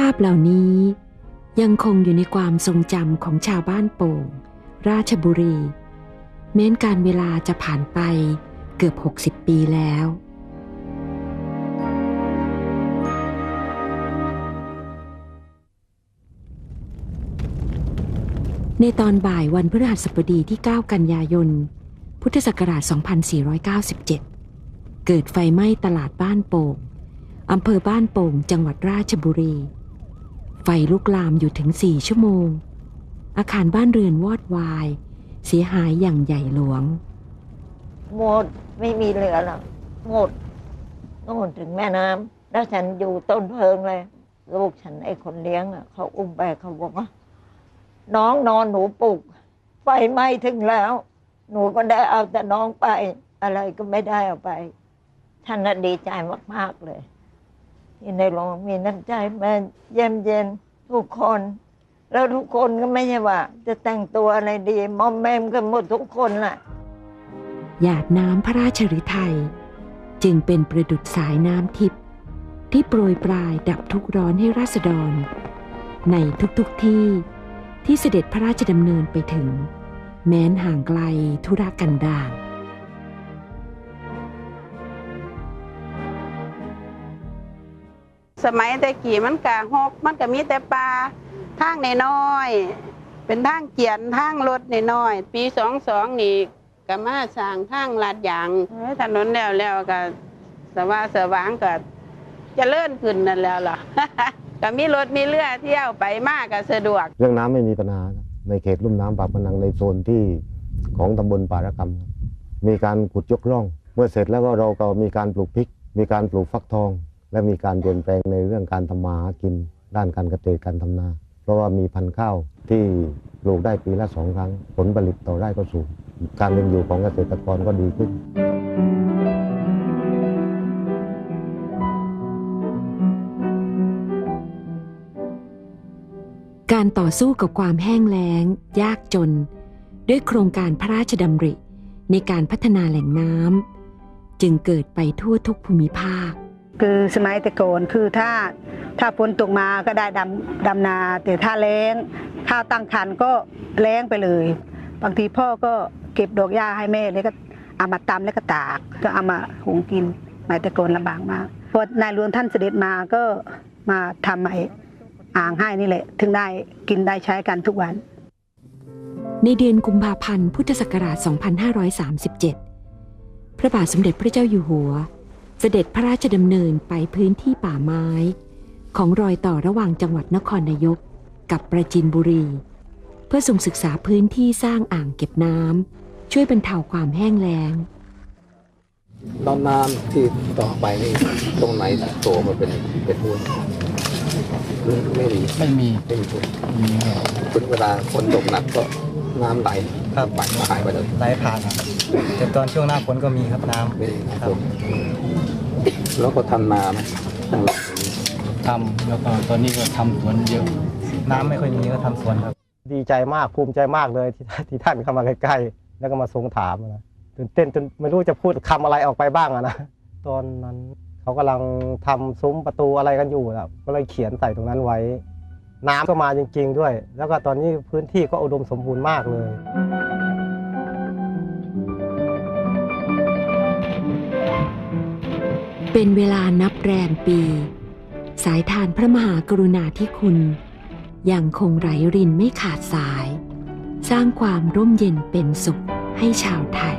ภาพเหล่านี้ยังคงอยู่ในความทรงจำของชาวบ้านโป่ง ราชบุรีแม้นการเวลาจะผ่านไปเกือบ 60 ปีแล้ว ในตอนบ่ายวันพฤหัสบดีที่ 9 กันยายน พุทธศักราช 2497 เกิดไฟไหม้ตลาดบ้านโป่งอำเภอบ้านโป่ง จังหวัดราชบุรี ไฟลุกลามอยู่ถึง4ชั่วโมง อาคารบ้านเรือนวอดวาย เสียหายอย่างใหญ่หลวง หมดไม่มีเหลือหรอกหมดโน่นถึงแม่น้ำแล้วฉันอยู่ต้นเพลิงเลย ลูกฉันไอ้คนเลี้ยงอะเขาอุ้มไปเขาบอกว่าน้องนอนหนูปลุก ไฟไหม้ถึงแล้ว หนูก็ได้เอาแต่น้องไป อะไรก็ไม่ได้เอาไปท่านน่ะดีใจมาก ๆ เลย ที่ในโรงมีน้ำใจมาเยี่ยมเย็นทุกคน แล้วทุกคนก็ไม่ใช่ว่า จะแต่งตัวอะไรดีมอมแมมกันหมดทุกคนแหละหยาดน้ำพระราชฤทัยจึงเป็นประดุจสายน้ำทิพย์ที่โปรยปลายดับทุกร้อนให้ราษฎร ในทุกๆทที่ที่เสด็จพระราชดำเนินไปถึง แม้นห่างไกลธุระกันดาร สมัยแต่กี่มันกะหกมันก็มีแต่ปลาทางในน้อย เป็นทางเกียนทางรถน้อย ปีสองสองนี่ก็มาสร้างทางลาดยางถนนแล้วแล้วก็สว่าสว่างก็จะเลื่อนขึ้นนั่นแล้วล่ะก็มีรถมีเรือเที่ยวไปมากก็สะดวก เรื่องน้ำไม่มีปัญหาในเขตลุ่มน้ำปากพนังในโซนที่ของตำบลป่าระกรรม มีการขุดยกร่อง เมื่อเสร็จแล้วก็เราก็มีการปลูกพริก มีการปลูกฟักทอง และมีการเปลี่ยนแปลงในเรื่องการทำมาหากิน ด้านการเกษตรการทำนา เพราะว่ามีพันธุ์ข้าวที่ปลูกได้ปีละสองครั้ง ผลผลิตต่อไร่ก็สูง การเป็นอยู่ของเกษตรกรก็ดีขึ้นการต่อสู้กับความแห้งแล้ง ยากจน ด้วยโครงการพระราชดำริ ในการพัฒนาแหล่งน้ำจึงเกิดไปทั่วทุกภูมิภาค คือสมัยแต่ก่อนคือถ้าถ้าฝนตกมาก็ได้ดำดำนา แต่ถ้าแล้งข้าวตั้งคันก็แล้งไปเลย บางทีพ่อก็เก็บดอกหญ้าให้แม่แล้วก็เอามาตำแล้วก็ตากก็เอามาหุงกินสมัยแต่ก่อนลำบากมากพอนายหลวงท่านเสด็จมาก็มาทำไอ้อ่างให้นี่แหละ ถึงได้กินได้ใช้กันทุกวัน ในเดือนกุมภาพันธ์พุทธศักราช 2537 พระบาทสมเด็จพระเจ้าอยู่หัว เสด็จพระราชดำเนินไปพื้นที่ป่าไม้ ของรอยต่อระหว่างจังหวัดนครนายกกับประจินบุรี เพื่อทรงศึกษาพื้นที่สร้างอ่างเก็บน้ำช่วยบรรเทาความแห้งแล้งตอนน้ำที่ต่อไปนี่ตรงไหนโตมาเป็นเป็นห้วยหรือไม่มีไม่มีไม่มีห้วยมีครับถึงเวลาฝนตกหนักก็ น้ำไหลครับไปหายไปเลยไหลผ่านครับแต่ตอนช่วงหน้าฝนก็มีครับน้นี่ำคครัรับบแล้วก็ทำนาไหมทางหลังนี้ทำแล้วก็ตอนนี้ก็ทำสวนเยอะ น้ำไม่ค่อยมีก็ทำสวนครับ ดีใจมากภูมิใจมากเลยที่ที่ท่านเข้ามาใกล้ๆแล้วก็มาทรงถามนะตื่นเต้นจนไม่รู้จะพูดคำอะไรออกไปบ้างอะนะตอนนั้นเขากำลังทำซุ้มประตูอะไรกันอยู่นะก็เลยเขียนใส่ตรงนั้นไว้ น้ำก็มาจริง ๆ ด้วย แล้วก็ตอนนี้พื้นที่ก็อุดมสมบูรณ์มากเลยเป็นเวลานับแรมปี สายทานพระมหากรุณาธิคุณยังคงไหลรินไม่ขาดสาย สร้างความร่มเย็นเป็นสุขให้ชาวไทย